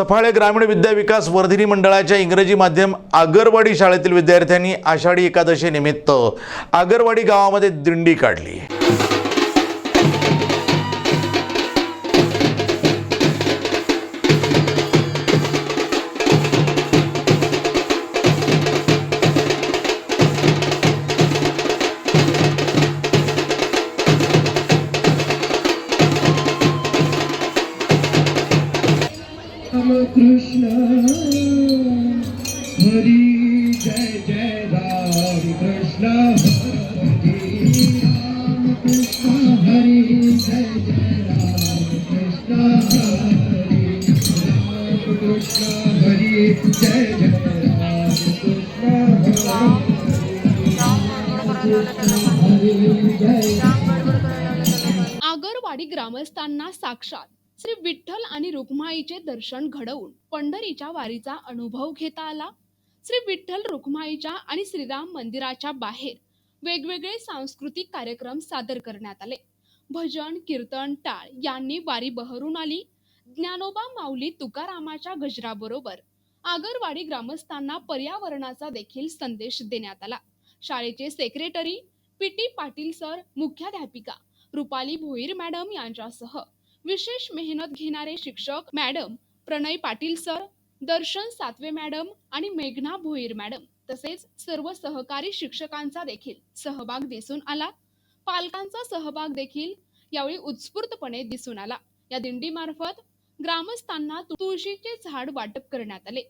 सफाळे ग्रामीण विद्या विकास वर्धिनी मंडळाच्या इंग्रजी माध्यम आगरवाडी शाळेतील विद्यार्थ्यांनी आषाढी एकादशीनिमित्त आगरवाडी गावामध्ये दिंडी काढली. राम कृष्ण। हरी जय जय राम कृष्ण। हरी राम कृष्ण। हरी जय जय राम कृष्ण। हरी राम कृष्ण। हरी जय जय राम कृष्ण। हरी जय आगरवाडी ग्रामस्थांना साक्षात श्री विठ्ठल आणि रुक्माईचे दर्शन घडवून पंढरीच्या वारीचा अनुभव घेता आला. श्री विठ्ठल रुक्माईच्या आणि श्रीराम मंदिराच्या बाहेर वेगवेगळे सांस्कृतिक कार्यक्रम सादर करण्यात आले. भजन कीर्तन टाळ यांनी वारी बहरून आली. ज्ञानोबा माऊली तुकारामाच्या गजराबरोबर आगरवाडी ग्रामस्थांना पर्यावरणाचा देखील संदेश देण्यात आला. शाळेचे secretary P T Patil sir मुख्याध्यापिका रुपाली भोईर मॅडम यांच्यासह विशेष मेहनत घेणारे शिक्षक madam Pranay Patil sir Darshan Satve madam आणि मेघना भोईर मॅडम तसेच सर्व सहकारी शिक्षकांचा देखील सहभाग दिसून आला. पालकांचा सहभाग देखील यावेळी उत्स्फूर्तपणे दिसून आला. या दिंडीमार्फत ग्रामस्थांना तुळशीचे झाड वाटप करण्यात आले.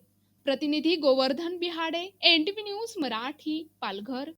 प्रतिनिधी गोवर्धन बिहाडे एनटीव्ही न्यूज मराठी पालघर.